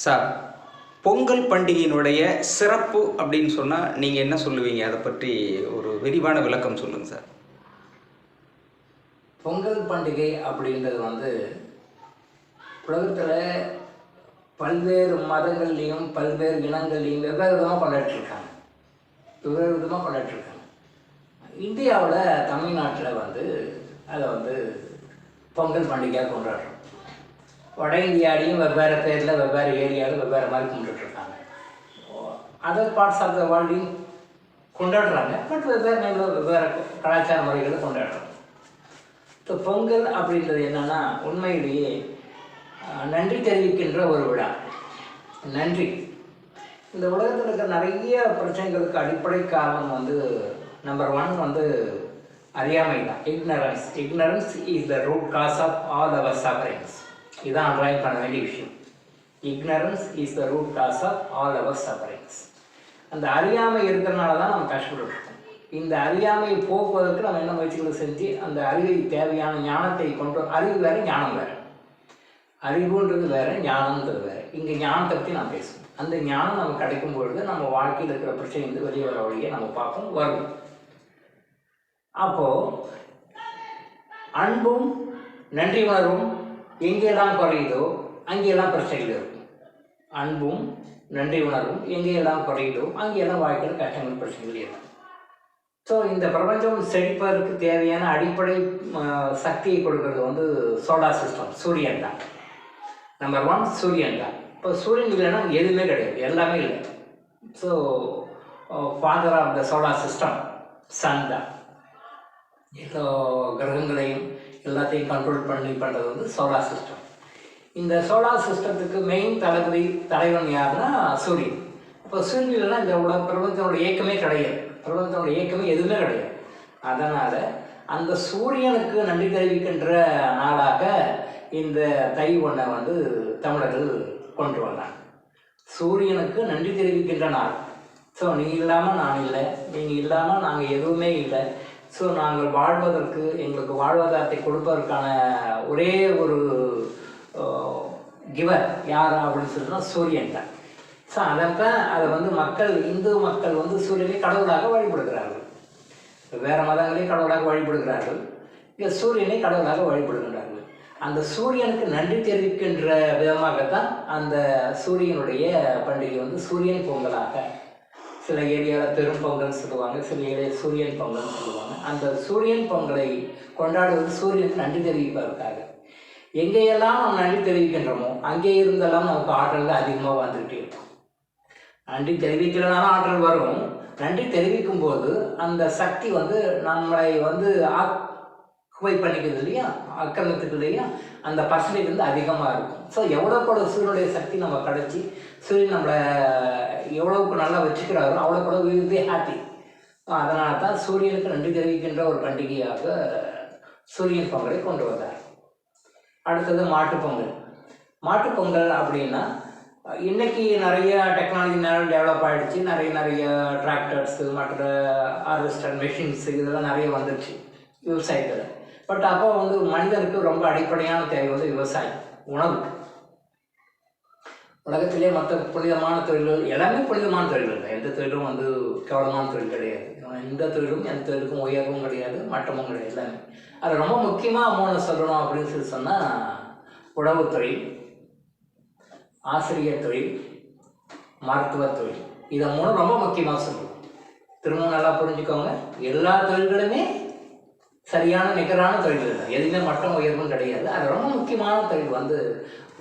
Sir Pongal பண்டிகையினுடைய சிறப்பு அப்படின்னு சொன்னால் நீங்கள் என்ன சொல்லுவீங்க? அதை பற்றி ஒரு விரிவான விளக்கம் சொல்லுங்கள் சார் பொங்கல் பண்டிகை அப்படின்றது வந்து உலகத்தில் பல்வேறு மதங்கள்லேயும் பல்வேறு இனங்கள்லேயும் வெவ்வேறு விதமாக கொண்டாடிட்டுருக்காங்க. வெவ்வேறு விதமாக கொண்டாடிட்டுருக்காங்க. இந்தியாவில் தமிழ்நாட்டில் வந்து அதை வந்து பொங்கல் பண்டிகையாக கொண்டாடுறோம். வட இந்தியாலையும் வெவ்வேறு பேரில் வெவ்வேறு ஏரியாவில் வெவ்வேறு மாதிரி கும்பிட்டுட்ருக்காங்க. அதர் பார்ட்ஸ் ஆஃப் த வேர்ல்டையும் கொண்டாடுறாங்க. பட் வெவ்வேறு நேரில் வெவ்வேறு கலாச்சார முறைகளை கொண்டாடுறாங்க. இப்போ பொங்கல் அப்படின்றது என்னென்னா உண்மையிலேயே நன்றி தெரிவிக்கின்ற ஒரு விழா. நன்றி. இந்த உலகத்தில் இருக்கிற நிறைய பிரச்சனைகளுக்கு அடிப்படை காரணம் வந்து நம்பர் ஒன் வந்து அறியாமை தான் ignorance ignorance is the root cause of all our sufferings இதான் அண்டர்லைன் பண்ண வேண்டிய விஷயம். Ignorance is the root cause of all our sufferings அந்த அறியாமை இருக்கிறனால தான் நம்ம கஷ்டப்பட்டுருக்கோம். இந்த அறியாமையை போக்குவதற்கு நம்ம என்ன முயற்சிகளை செஞ்சு அந்த அறிவை தேவையான ஞானத்தை கொண்டு அறிவு வேற ஞானம் வேற. அறிவுன்றது வேற ஞானம்ன்றது வேற. இங்கே ஞானத்தை பற்றி நான் பேசுவேன் அந்த ஞானம் நமக்கு கிடைக்கும் பொழுது நம்ம வாழ்க்கையில் இருக்கிற பிரச்சனை வந்து வெளியே வர வழியை நம்ம பார்ப்போம் வரும் அப்போது அன்பும் நன்றி உணர்வும் எங்கெல்லாம் குறையுதோ அங்கெல்லாம் பிரச்சனைகள் இருக்கும். அன்பும் நன்றி உணர்வும் எங்கெல்லாம் குறையுதோ அங்கெல்லாம் வாழ்க்கையில் கஷ்டங்கள் பிரச்சனைகள் இருக்கும் ஸோ இந்த பிரபஞ்சம் செழிப்பதற்கு தேவையான அடிப்படை சக்தியை கொடுக்கறது வந்து சோலார் சிஸ்டம் சூரியன் தான். நம்பர் ஒன் சூரியன் தான். இப்போ சூரியன் இல்லைன்னா எதுவுமே கிடையாது எல்லாமே இல்லை. So father of the solar system sun தான். எல்லா கிரகங்களையும் எல்லாத்தையும் கண்ட்ரோல் பண்ணி பண்ணுறது வந்து சோலார் சிஸ்டம் இந்த சோலார் சிஸ்டத்துக்கு மெயின் தளபதி தலைவன் யாருன்னா சூரியன். இப்போ சூரியன் இல்லைன்னா இந்த உலக பிரபஞ்சத்தோட இயக்கமே கிடையாது. பிரபஞ்சத்தோட இயக்கமே எதுவுமே கிடையாது. அதனால் அந்த சூரியனுக்கு நன்றி தெரிவிக்கின்ற நாளாக இந்த தை ஒன்றை வந்து தமிழர்கள் கொண்டு வந்தாங்க. சூரியனுக்கு நன்றி தெரிவிக்கின்ற நாள். ஸோ நீ இல்லாமல் நான் இல்லை. நீங்கள் இல்லாமல் நாங்கள் எதுவுமே இல்லை. ஸோ நாங்கள் வாழ்வதற்கு எங்களுக்கு வாழ்வாதாரத்தை கொடுப்பதற்கான ஒரே ஒரு கிவர் யார் அப்படின்னு சொல்லினா சூரியன் தான். ஸோ அதற்காக அதை வந்து மக்கள் இந்து மக்கள் வந்து சூரியனை கடவுளாக வழிபடுகிறார்கள். வேறு மதங்களே கடவுளாக வழிபடுகிறார்கள். இங்கே சூரியனை கடவுளாக வழிபடுகின்றார்கள். அந்த சூரியனுக்கு நன்றி தெரிவிக்கின்ற விதமாகத்தான் அந்த சூரியனுடைய பண்டிகை வந்து சூரியன் பொங்கலாக சில ஏரியாவில் பெரும் பொங்கல்னு சொல்லுவாங்க சில ஏரியாவில் சூரியன் பொங்கல்னு சொல்லுவாங்க. அந்த சூரியன் பொங்கலை கொண்டாடுவது சூரியனுக்கு நன்றி தெரிவிப்பதற்காக. எங்கேயெல்லாம் நம்ம நன்றி தெரிவிக்கின்றோமோ அங்கே இருந்தெல்லாம் நமக்கு ஆற்றல் அதிகமாக வந்துகிட்டே இருக்கும். நன்றி தெரிவிக்கலனாலும் ஆற்றல் வரும். நன்றி தெரிவிக்கும் போது அந்த சக்தி வந்து நம்மளை வந்து ஆக்குவை பண்ணிக்கிறது இல்லையா? ஆக்கிரமித்துக்கு இல்லையா? அந்த பர்சன்டேஜ் வந்து அதிகமாக இருக்கும் ஸோ எவ்வளோக்கூட சூரியனுடைய சக்தி நம்ம கிடச்சி சூரியன் நம்மளை எவ்வளவுக்கு நல்லா வச்சுக்கிறாரோ அவ்வளோ கூட பி ஹாப்பி அதனால தான் சூரியனுக்கு நன்றி தெரிவிக்கின்ற ஒரு பண்டிகையாக சூரியன் பொங்கலை கொண்டு வந்தார். அடுத்தது மாட்டுப்பொங்கல் மாட்டுப்பொங்கல் அப்படின்னா இன்றைக்கி நிறைய டெக்னாலஜி நிறைய டெவலப் ஆகிடுச்சு நிறைய நிறைய டிராக்டர்ஸு மற்ற ஹார்வெஸ்டர் மிஷின்ஸு இதெல்லாம் நிறைய வந்துருச்சு விவசாயத்தில். பட் அப்போ வந்து மனிதனுக்கு ரொம்ப அடிப்படையான தேவை வந்து விவசாயம் உணவு. உலகத்திலே மற்ற புனிதமான தொழில்கள் எல்லாமே புனிதமான தொழில்கள். தான் எந்த தொழிலும் வந்து கேவலமான தொழில் கிடையாது. எந்த தொழிலும் எந்த தொழிலுக்கும் உயர்வும் கிடையாது மட்டமும் கிடையாது எல்லாமே. அதில் ரொம்ப முக்கியமாக மூணு சொல்லணும் அப்படின்னு சொல்லி சொன்னால் உணவுத்துறை ஆசிரியர் தொழில் மருத்துவ தொழில். இதை மூணு ரொம்ப முக்கியமாக சொல்லுவோம் திரும்ப நல்லா புரிஞ்சுக்கோங்க. எல்லா தொழில்களுமே சரியான நிகரான தொழில்கள் தான். எதுவுமே மட்டம் உயர்வும் கிடையாது. அது ரொம்ப முக்கியமான தொழில் வந்து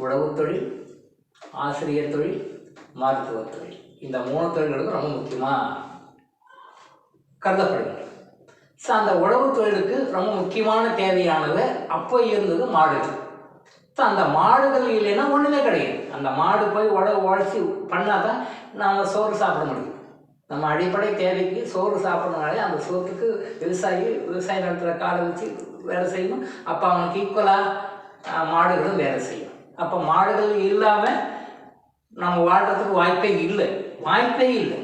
உழவு தொழில் ஆசிரியர் தொழில் மருத்துவ தொழில். இந்த மூணு தொழில்களுக்கும் ரொம்ப முக்கியமாக கருதப்படுகிறது. ஸோ அந்த உழவு தொழிலுக்கு ரொம்ப முக்கியமான தேவையானது அப்போ இருந்தது மாடுகள். ஸோ அந்த மாடுகள் இல்லைன்னா ஒன்றுமே கிடையாது. அந்த மாடு போய் உழவு உழைச்சி பண்ணால் தான் நாம் சோறு சாப்பிட முடியும். நம்ம அடிப்படை தேவைக்கு சோறு சாப்பிட்றதுனாலே அந்த சோத்துக்கு விவசாயி விவசாய நிலத்துல காலை வச்சு வேலை செய்யணும். அப்போ அவனுக்கு ஈக்குவலாக மாடுகளும் வேலை செய்யும். அப்போ மாடுகள் இல்லாமல் நம்ம வாழ்கிறதுக்கு வாய்ப்பே இல்லை. வாய்ப்பே இல்லை.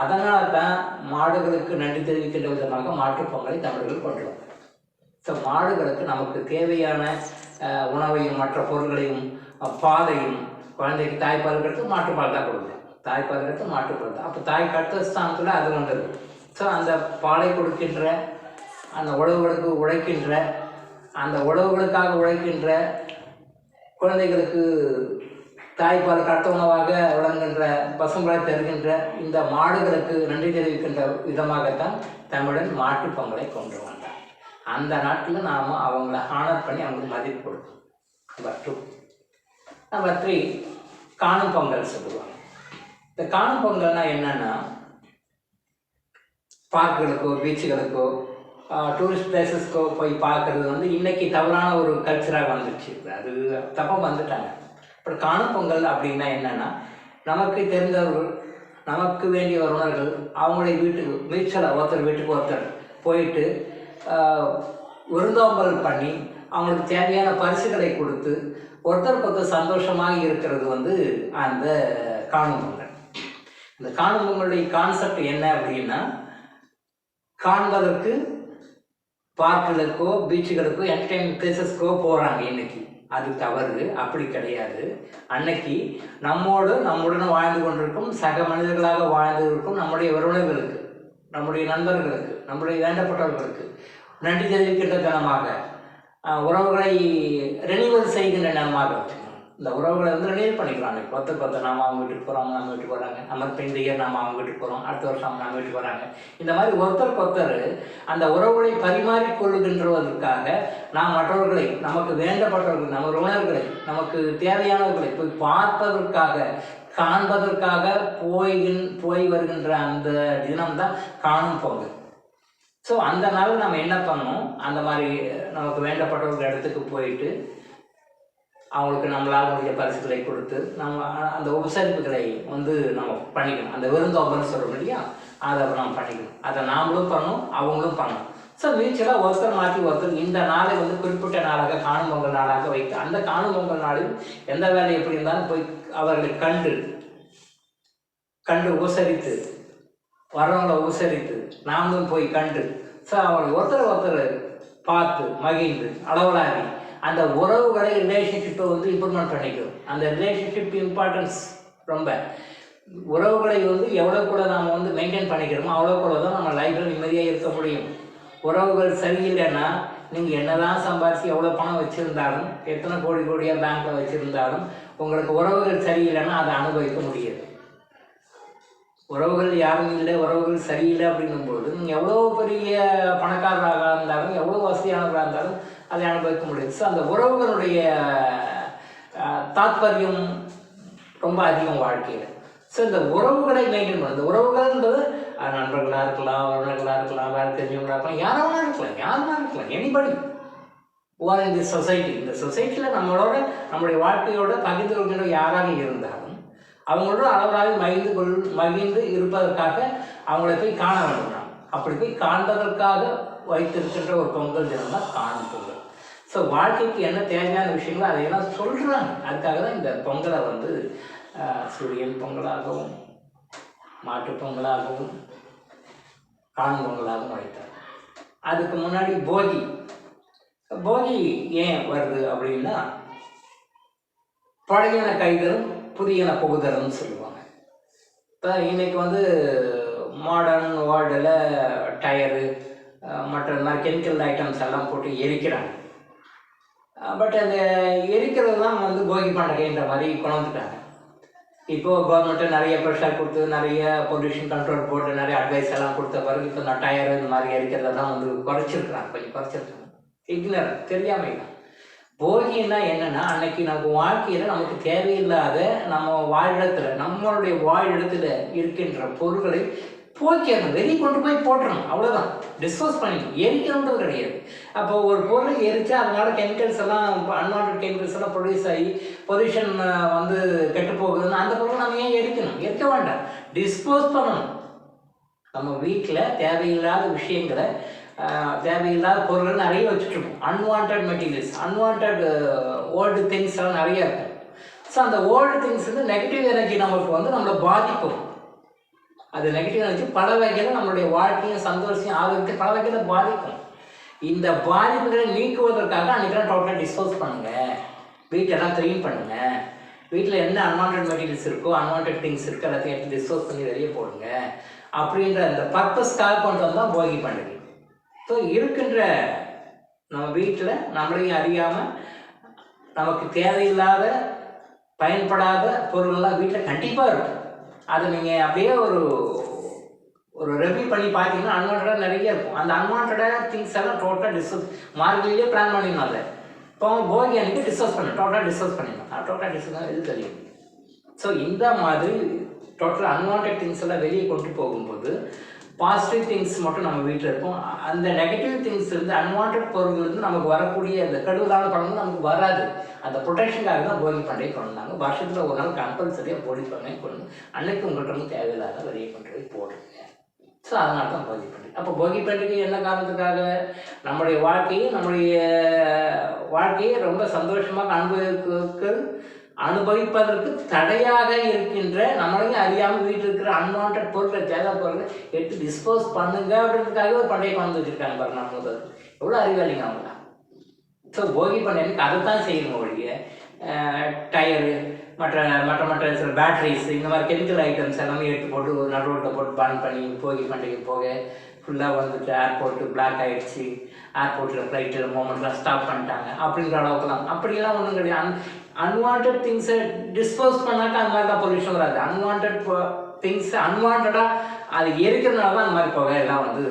அதனால தான் மாடுகளுக்கு நன்றி தெரிவிக்கின்ற விதமாக மாட்டுப் பொங்கலை தமிழர்கள் கொண்டுள்ளோம் ஸோ மாடுகளுக்கு நமக்கு தேவையான உணவையும் மற்ற பொருட்களையும் பாதையும் பாலையும் குழந்தைக்கு தாய்ப்பால் எடுத்து மாட்டுப்பால் தான் கொடுக்குறோம் தாய்ப்பால் எடுத்து மாட்டுப்பால் தான். அப்போ தாய் கட்ட ஸ்தானத்தில் அது ஒன்று ஸோ அந்த பாலை கொடுக்கின்ற அந்த உழவுகளுக்கு உழைக்கின்ற அந்த உழவுகளுக்காக உழைக்கின்ற குழந்தைகளுக்கு தாய்ப்பால் கட்ட உணவாக வழங்குகின்ற பசும்பழை தருகின்ற இந்த மாடுகளுக்கு நன்றி தெரிவிக்கின்ற விதமாகத்தான் தமிழன் மாட்டுப் பொங்கலை கொண்டு வந்தார் அந்த நாட்டில் நாம் அவங்கள ஹானர் பண்ணி அவங்களுக்கு மதிப்பு கொடுக்கணும் நம்பர் டூ நம்பர் த்ரீ காணும் பொங்கல் சொல்லுவாங்க. இந்த காணும் பொங்கல்னால் என்னென்னா பார்க்குகளுக்கோ பீச்சுகளுக்கோ டூரிஸ்ட் பிளேசஸ்க்கு போய் பார்க்குறது வந்து இன்றைக்கி தவறான ஒரு கல்ச்சராக வந்துடுச்சு அது தப்பாக வந்துட்டாங்க. அப்புறம் காணும் பொங்கல் அப்படின்னா என்னென்னா நமக்கு தெரிந்தவர்கள் நமக்கு வேண்டிய உறவினர்கள் அவங்களுடைய வீட்டுக்கு வீச்சலை ஒருத்தர் வீட்டுக்கு ஒருத்தர் போயிட்டு விருந்தோம்பல் பண்ணி அவங்களுக்கு தேவையான பரிசுகளை கொடுத்து ஒருத்தருக்கு ஒருத்தர் சந்தோஷமாக இருக்கிறது வந்து அந்த காணும் பொங்கல் இந்த காணும் பொங்கலுடைய கான்செப்ட் என்ன அப்படின்னா காண்பதற்கு பார்க்குகளுக்கோ பீச்சுகளுக்கோ என்டர்டைன்மெண்ட் பிளேசஸ்க்கோ போகிறாங்க இன்னைக்கு. அது தவறு அப்படி கிடையாது. அன்னைக்கு நம்மோடு நம்முடன் வாழ்ந்து கொண்டிருக்கும் சக மனிதர்களாக வாழ்ந்து இருக்கும் நம்முடைய உறவினர்களுக்கு நம்முடைய நண்பர்களுக்கு நம்முடைய வேண்டப்பட்டவர்களுக்கு நன்றி தெரிவிக்கின்ற தனமாக உறவுகளை ரெனிவல் செய்கின்ற நிலமாக வச்சுக்கணும் இந்த உறவுகளை வந்து ரெனிவல் பண்ணிக்கலாம். அன்னைக்கு ஒருத்தருக்கு ஒருத்தர் நாம அவங்க வீட்டுக்கு போகிறோம் நம்ம வீட்டுக்கு போகிறாங்க நம்ம இப்போ இந்த இயர் நம்ம அவங்க வீட்டுக்கு போகிறோம் அடுத்த வருஷம் அவங்க நம்ம வீட்டுக்கு போகிறாங்க இந்த மாதிரி ஒருத்தருக்கு ஒருத்தர் அந்த உறவுகளை பரிமாறிக் கொள்ளுகின்றதற்காக நாம் மற்றவர்களை நமக்கு வேண்டப்பட்டவர்கள் நம்ம உறவினர்களை நமக்கு தேவையானவர்களை போய் பார்ப்பதற்காக காண்பதற்காக போய்கின் போய் வருகின்ற அந்த தினம்தான் காணும் பொங்கல். ஸோ அந்த நாள் நம்ம என்ன பண்ணோம் அந்த மாதிரி நமக்கு வேண்டப்பட்டவர்கள் இடத்துக்கு போயிட்டு அவங்களுக்கு நம்மளால் முடிஞ்ச பரிசுகளை கொடுத்து நம்ம அந்த உபசரிப்புகளை வந்து நம்ம பண்ணிக்கணும். அந்த விருந்தோம்பல்னு சொல்கிறோம் இல்லையா? அதை நம்ம பண்ணிக்கணும். அதை நாமளும் பண்ணணும் அவங்களும் பண்ணணும். ஸோ மியூச்சுவலாக ஒருத்தர் மாற்றி ஒருத்தர் இந்த நாளை வந்து குறிப்பிட்ட நாளாக காணும் பொங்கல் நாளாக வைத்து அந்த காணும் பொங்கல் நாளில் எந்த வேலை எப்படி இருந்தாலும் போய் அவர்களை கண்டு கண்டு உபசரித்து வர்றவங்களை உபசரித்து நாமளும் போய் கண்டு ஸோ அவங்க ஒருத்தர் ஒருத்தர் பார்த்து மகிழ்ந்து அளவலாகி அந்த உறவுகளை ரிலேஷன்ஷிப்பை வந்து இம்ப்ரூவ்மெண்ட் பண்ணிக்கும். அந்த ரிலேஷன்ஷிப் இம்பார்ட்டன்ஸ் ரொம்ப. உறவுகளை வந்து எவ்வளோ கூட நாம் வந்து மெயின்டைன் பண்ணிக்கிறோமோ அவ்வளோ கூட தான் நம்ம லைஃப்பில் நிம்மதியாக இருக்க முடியும். உறவுகள் சரியில்லைன்னா நீங்கள் என்னதான் சம்பாதிச்சு எவ்வளோ பணம் வச்சுருந்தாலும் எத்தனை கோடி கோடியாக பேங்க்கில் வச்சுருந்தாலும் உங்களுக்கு உறவுகள் சரியில்லைன்னா அதை அனுபவிக்க முடியாது. உறவுகள் யாரும் இல்லை உறவுகள் சரியில்லை அப்படிங்கும்போது நீங்கள் எவ்வளோ பெரிய பணக்காரராக இருந்தாலும் எவ்வளோ வசதியானவராக இருந்தாலும் அதை அனுபவிக்க முடியுது. ஸோ அந்த உறவுகளுடைய தாத்பரியம் ரொம்ப அதிகம் வாழ்க்கையில். ஸோ இந்த உறவுகளை மெயின்டைன் பண்ணுறது உறவுகள்ன்றது நண்பர்களாக இருக்கலாம் உறவினர்களாக இருக்கலாம் வேறு தெரிஞ்சவங்களாக இருக்கலாம் யாராவது இருக்கலாம் யாருமா இருக்கலாம் எனிபடி ஓர் இந்த சொசைட்டி இந்த சொசைட்டியில் நம்மளோட நம்முடைய வாழ்க்கையோட பகிர்ந்து கொள்கின்ற யாராக இருந்தாலும் அவங்களோட அளவராக மகிழ்ந்து கொள் மகிழ்ந்து இருப்பதற்காக அவங்கள போய் காண வேண்டும். அப்படி போய் காண்பதற்காக வைத்திருக்கின்ற ஒரு பொங்கல் தினம் தான் காணும் பொங்கல். ஸோ வாழ்க்கைக்கு என்ன தேவையான விஷயங்களோ அதையெல்லாம் சொல்கிறாங்க அதுக்காக தான் இந்த பொங்கலை வந்து சூரியன் பொங்கலாகவும் மாட்டுப் பொங்கலாகவும் காணும் பொங்கலாகவும் வைத்தார். அதுக்கு முன்னாடி போகி. போகி ஏன் வருது அப்படின்னா பழையன கைதரும் புதியன புகுதலும் சொல்லுவாங்க. இப்போ இன்றைக்கி வந்து மாடர்ன் வேர்ல்டில் டயரு மற்ற இந்த மாதிரி கெமிக்கல் ஐட்டம்ஸ் எல்லாம் போட்டு எரிக்கிறாங்க. பட் அந்த எரிக்கிறது தான் வந்து போகி பண்டிகைன்ற மாதிரி கொண்டு வந்துட்டாங்க இப்போது கவர்மெண்ட்டு நிறைய ப்ரெஷர் கொடுத்து நிறைய பொல்யூஷன் கண்ட்ரோல் போட்டு நிறைய அட்வைஸ் எல்லாம் கொடுத்த பிறகு இப்போ நான் டயர் இந்த மாதிரி எரிக்கிறதெல்லாம் வந்து குறைச்சிருக்கிறாங்க. கொஞ்சம் குறைச்சிருக்காங்க. இக்னர் தெரியாமை தான் போகின்னா என்னென்னா அன்னைக்கு நமக்கு வாழ்க்கையில் நமக்கு தேவையில்லாத நம்ம வாழிடத்தில் நம்மளுடைய வாழிடத்தில் இருக்கின்ற பொருட்களை போய்க்கணும் வெளியே கொண்டு போய் போட்டுறணும். அவ்வளோதான் டிஸ்போஸ் பண்ணிடணும் எரிக்கணுன்றது கிடையாது. அப்போ ஒரு பொருள் எரிச்சா அதனால கெமிக்கல்ஸ் எல்லாம் அன்வான்ட் கெமிக்கல்ஸ் எல்லாம் ப்ரொடியூஸ் ஆகி பொல்யூஷன் வந்து கெட்டு போகுதுன்னு அந்த பொருளை நம்ம ஏன் எரிக்கணும்? எரிக்க வேண்டாம். டிஸ்போஸ் பண்ணணும். நம்ம வீட்டில் தேவையில்லாத விஷயங்களை தேவையில்லாத பொருள் நிறைய வச்சுட்ருப்போம் unwanted materials unwanted old things எல்லாம் நிறைய இருக்கும். ஸோ அந்த ஓல்டு திங்ஸ் வந்து நெகட்டிவ் எனர்ஜி நமக்கு வந்து நம்மளை பாதிக்கும். அது நெகட்டிவ் எனர்ஜி பல வகையில் நம்மளுடைய வாழ்க்கையும் சந்தோஷம் ஆரோக்கியத்தை பல வகையில் பாதிக்கும். இந்த பாதிப்புகளை நீக்குவதற்காக அன்றைக்கெல்லாம் டோட்டலாக டிஸ்போஸ் பண்ணுங்கள் வீட்டெல்லாம் க்ளீன் பண்ணுங்கள் வீட்டில் என்ன அன்வான்ட் மெட்டீரியல்ஸ் இருக்கோ அன்வான்ட் திங்ஸ் இருக்கோ எல்லாத்தையும் எடுத்து டிஸ்போஸ் பண்ணி வெளியே போடுங்க. அப்படின்ற அந்த பர்பஸ்க்காக கொண்டு வந்தால் போகி பண்டிகை. ஸோ இருக்கின்ற நம்ம வீட்டில் நம்மளையும் அறியாமல் நமக்கு தேவையில்லாத பயன்படாத பொருள்லாம் வீட்டில் கண்டிப்பாக இருக்கும். அதை நீங்கள் அப்படியே ஒரு ஒரு ரெவ்யூ பண்ணி பார்த்தீங்கன்னா அன்வான்டாக நிறைய இருக்கும். அந்த அன்வான்டாக திங்ஸ் எல்லாம் டோட்டலாக டிஸ்கஸ் மார்கழிலே பிளான் பண்ணிடணும் அதை. இப்போ போகி அன்றைக்கி டிஸ்கஸ் பண்ணணும் டோட்டலாக டிஸ்கஸ் பண்ணிடணும். டோட்டலாக டிஸ்கஸ் இது தெரியும்? ஸோ இந்த மாதிரி டோட்டல் அன்வான்ட் திங்ஸ் எல்லாம் வெளியே கொண்டு போகும்போது பாசிட்டிவ் திங்ஸ் மட்டும் நம்ம வீட்டில் இருக்கும். அந்த நெகட்டிவ் திங்ஸ் இருந்து அன்வான்ட் பொருள் இருந்து நமக்கு வரக்கூடிய அந்த கடுதலான பழங்கள் நமக்கு வராது. அந்த ப்ரொடெக்ஷனுக்காக தான் போகி பண்டிகை கொண்டு வந்தாங்க வருஷத்தில் ஒரு நாள் கம்பல்சரியாக போடி பண்டிகை கொண்டு அன்னைக்கு உங்கள்கிட்ட தேவையில்லாத வெளியே கொண்டு போய் போடுங்க ஸோ அதனால தான் போகி பண்டிகை. அப்போ போகி பண்டிகை என்ன காரணத்துக்காக? நம்முடைய வாழ்க்கையை நம்முடைய வாழ்க்கையை ரொம்ப சந்தோஷமாக அனுபவிக்க அனுபவிப்பதற்கு தடையாக இருக்கின்ற நம்மளையும் அறியாமல் வீட்டில் இருக்கிற அன்வான்ட் பொருட்களை தேவை பொருட்களை எடுத்து டிஸ்போஸ் பண்ணுங்க அப்படின்றதுக்காக ஒரு பண்டையை கொண்டு வச்சிருக்காங்க பாருங்க நம்ம முதல் எவ்வளோ அறிவாளிங்க அவங்க ஸோ போகி பண்ணைக்கு அதை தான் செய்யணும் ஒழிய டயரு மற்ற மற்ற மற்ற சில பேட்ரிஸ் இந்த மாதிரி கெமிக்கல் ஐட்டம்ஸ் எல்லாமே எடுத்து போட்டு ஒரு நடு ரோட்டில் போட்டு பான் பண்ணி போகி பண்டிகை போக ஃபுல்லாக வந்துட்டு ஏர்போர்ட்டு பிளாக் ஆகிடுச்சு ஏர்போர்ட்டில் ஃப்ளைட்டில் மூமெண்ட்லாம் ஸ்டாப் பண்ணிட்டாங்க. அப்படிங்கிற அளவுக்குலாம் அப்படிலாம் ஒன்றும் கிடையாது. அன்வான்ட் திங்ஸை டிஸ்போஸ் பண்ணாக்க அந்த மாதிரி தான் பொல்யூஷன் வராது அன்வான்ட் திங்ஸ் அன்வான்டாக அது எரிக்கிறதுனால தான் அந்த மாதிரி புகை எல்லாம் வந்து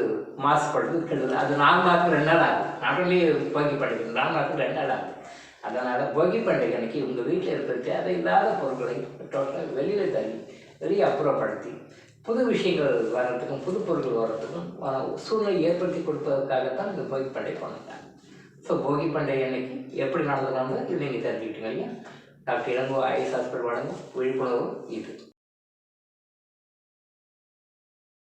மாசுபடுது கெடுது அது நாலு மாதத்துக்கு ரெண்டு நாள் ஆகுது. நாட் ஒன்லி போகி பண்டிகை நாலு மாதத்துக்கு ரெண்டு நாள் ஆகுது. அதனால் போகி பண்டிகை அன்னைக்கு உங்கள் வீட்டில் இருக்கிற தேவையில்லாத பொருட்களை டோட்டலாக வெளியில் தள்ளி வெளியே அப்புறப்படுத்தி புது விஷயங்கள் வர்றதுக்கும் புது பொருட்கள் வர்றதுக்கும் சூழ்நிலை ஏற்படுத்தி கொடுப்பதற்காகத்தான் இந்த போகி பண்டிகை கொண்டாங்க ஸோ போகி பண்டிகை அன்னைக்கு எப்படி நடந்துக்கணும் இது நீங்கள் தெரிஞ்சுக்கிட்டீங்க இல்லையா? டாக்டர் இளங்கோ ஐஎஸ் ஹாஸ்பிட்டல் வழங்கும் விழிப்புணர்வு இது.